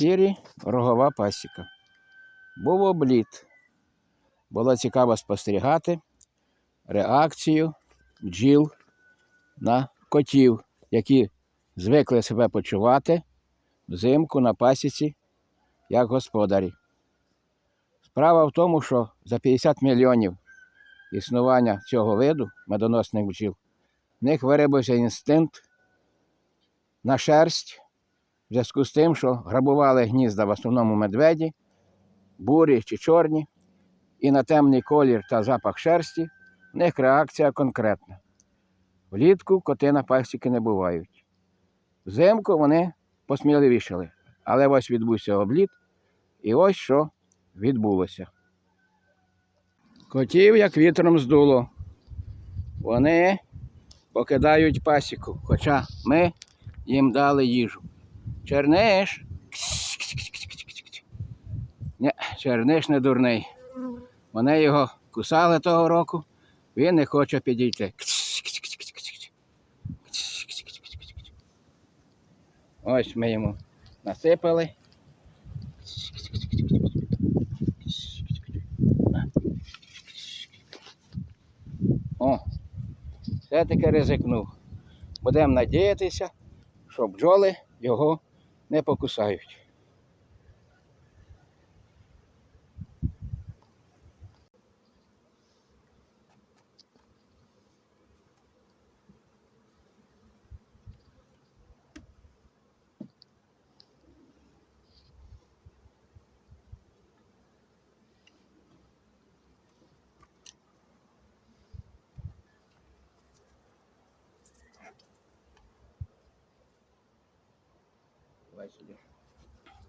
В Рогова пасіка. Був обліт. Було цікаво спостерігати реакцію бджіл на котів, які звикли себе почувати взимку на пасіці як господарі. Справа в тому, що за 50 мільйонів існування цього виду медоносних бджіл в них виробився інстинкт на шерсть в зв'язку з тим, що грабували гнізда в основному медведі, бурі чи чорні, і на темний колір та запах шерсті в них реакція конкретна. Влітку коти на пасіки не бувають. Взимку вони посміливішали, але ось відбувся обліт, і ось що відбулося. Котів як вітром здуло. Вони покидають пасіку, хоча ми їм дали їжу. Черниш. Ні, черниш не дурний. Вони його кусали того року, він не хоче підійти. Ось ми йому насипали. О, все-таки ризикнув. Будемо надіятися, що бджоли його не покусають.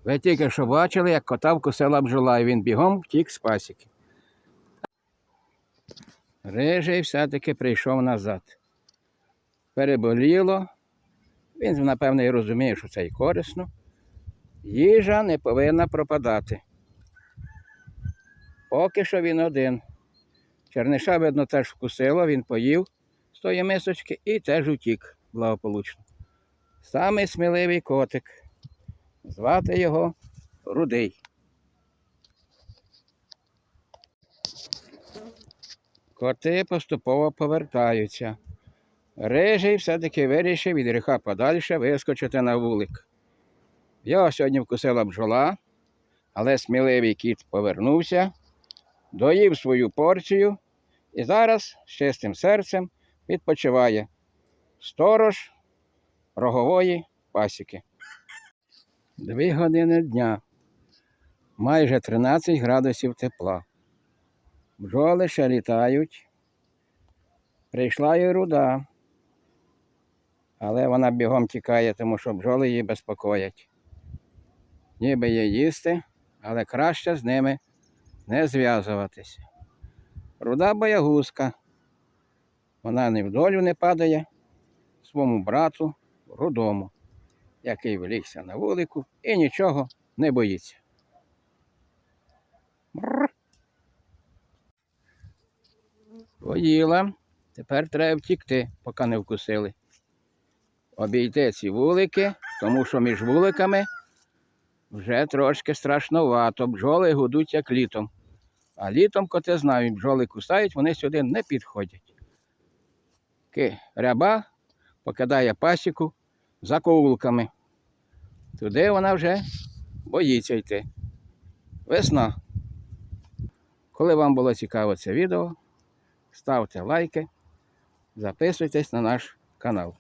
Ви тільки що бачили, як кота вкусила бджола, і він бігом втік з пасіки. Рижий все-таки прийшов назад. Переболіло. Він, напевне, і розуміє, що це і корисно. Їжа не повинна пропадати. Поки що він один. Черниша, видно, теж вкусило, він поїв з тої мисочки і теж утік благополучно. Самий сміливий котик. Звати його Рудий. Коти поступово повертаються. Рижий все-таки вирішив від гріха подальше вискочити на вулик. Його сьогодні вкусила бджола, але сміливий кіт повернувся, доїв свою порцію і зараз з чистим серцем відпочиває сторож рогової пасіки. Дві години дня, майже 13 градусів тепла. Бджоли ще літають. Прийшла і руда, але вона бігом тікає, тому що бджоли її безпокоять. Ніби є їсти, але краще з ними не зв'язуватися. Руда боягузка. Вона ні в долю не падає своєму брату рудому який влігся на вулику і нічого не боїться. Мрр. Поїла. Тепер треба втікти, поки не вкусили. Обійти ці вулики, тому що між вуликами вже трошки страшновато. Бджоли гудуть як літом. А літом, коти знають, бджоли кусають, вони сюди не підходять. Ряба покидає пасіку за ковулками. Туди вона вже боїться йти. Весна. Коли вам було цікаво це відео, ставте лайки, записуйтесь на наш канал.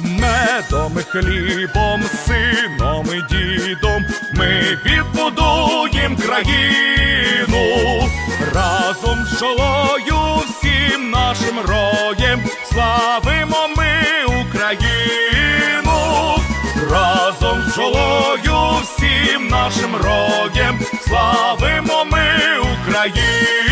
Медом хлібом, сином і дідом ми відбудуєм країну разом з всім нашим роєм. Славимо ми Україну, разом з жолою всім нашим роєм. Славимо ми Україну.